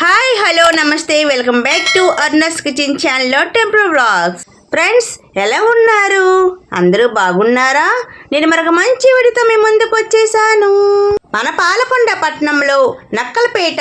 Hi hello నమస్తే welcome back to అర్నస్ kitchen ఛానల్లో టెంపుల్ వ్లాగ్స్. ఫ్రెండ్స్ ఎలా ఉన్నారు? అందరూ బాగున్నారా? నేను మరొక మంచి విడితో మీ ముందుకు వచ్చేసాను. మన పాలకొండ పట్టణంలో నక్కలపేట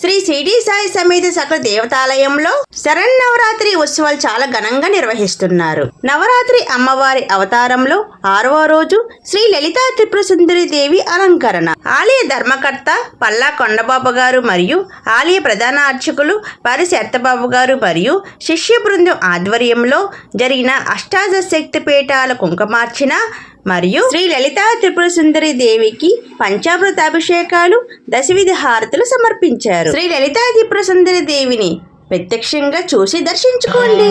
శ్రీ సిడి సాయి సమేత సకల దేవతాలయంలో శరన్నవరాత్రి ఉత్సవాలు చాలా ఘనంగా నిర్వహిస్తున్నారు. నవరాత్రి అమ్మవారి అవతారంలో ఆరవ రోజు శ్రీ లలితా త్రిపుర సుందరి దేవి అలంకరణ. ఆలయ ధర్మకర్త పల్లా కొండబాబు గారు మరియు ఆలయ ప్రధాన అర్చకులు పరి శర్తబాబు గారు మరియు శిష్య బృందం ఆధ్వర్యంలో జరిగిన అష్టాదశ శక్తి పీఠాల కుంకుమార్చన మరియు శ్రీ లలితా త్రిపుర సుందరి దేవికి పంచామృత అభిషేకాలు దశవిధి హారతులు సమర్పించారు. శ్రీ లలితా త్రిపుర సుందరి దేవిని ప్రత్యక్షంగా చూసి దర్శించుకోండి.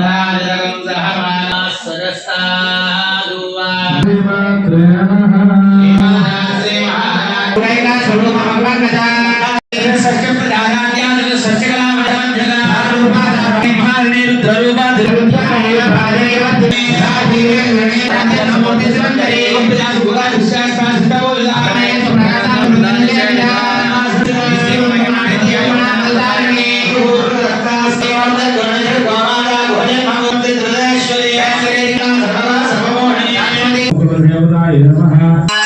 ఫ్రెండ్స్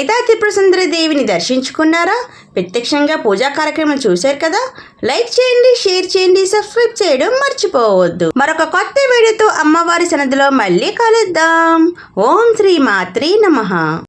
లలితా త్రిపుర దేవిని దర్శించుకున్నారా? ప్రత్యక్షంగా పూజా కార్యక్రమం చూశారు కదా? లైక్ చేయండి షేర్ చేయండి సబ్స్క్రైబ్ చేయడం మర్చిపోవద్దు. మరొక కొత్త వీడియోతో అమ్మవారి సన్నదిలో మళ్ళీ కలుద్దాం. ఓం శ్రీ మాత్రి నమ.